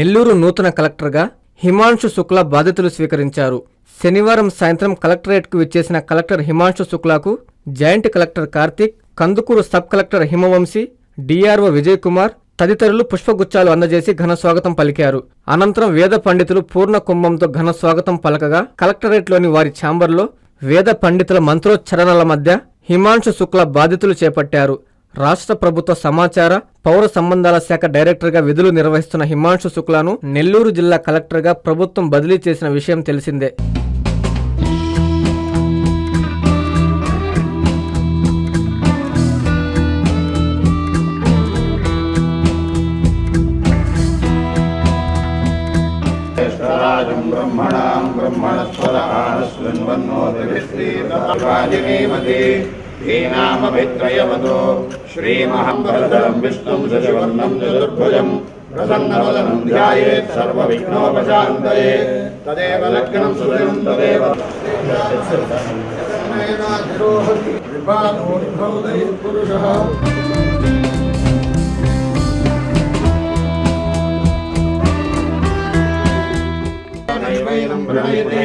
నెల్లూరు నూతన కలెక్టర్గా హిమాంశు శుక్లా బాధ్యతలు స్వీకరించారు. శనివారం సాయంత్రం కలెక్టరేట్కు విచ్చేసిన collector Himanshu శుక్లాకు joint collector Karthik Kandukur sub collector Himavamsi DRO Vijay Kumar తదితరులు పుష్పగుచ్చాలు అందజేసి ఘన స్వాగతం పలికారు. అనంతరం వేద పండితులు పూర్ణ కుంభంతో ఘన స్వాగతం పలకగా కలెక్టరేట్లోని వారి ఛాంబర్లో వేద పండితుల మంత్రోచ్చరణల మధ్య హిమాంశు శుక్ల బాధ్యతలు చేపట్టారు. రాష్ట్ర ప్రభుత్వ సమాచార పౌర సంబంధాల శాఖ డైరెక్టర్గా విధులు నిర్వహిస్తున్న హిమాంశు శుక్లాను నెల్లూరు జిల్లా కలెక్టర్గా ప్రభుత్వం బదిలీ చేసిన విషయం తెలిసిందే. బ్రహ్మణాం శ్రీనామభిత్రయవతో శ్రీమహంభరదరం విష్ణుం శశివర్ణం చతుర్భుజం ప్రసన్నవదనం ధ్యాయేత్ సర్వవిఘ్నోపశాంతయే తదేవ లగ్నం సుజనం తదేవ పురుషः ప్రణయతే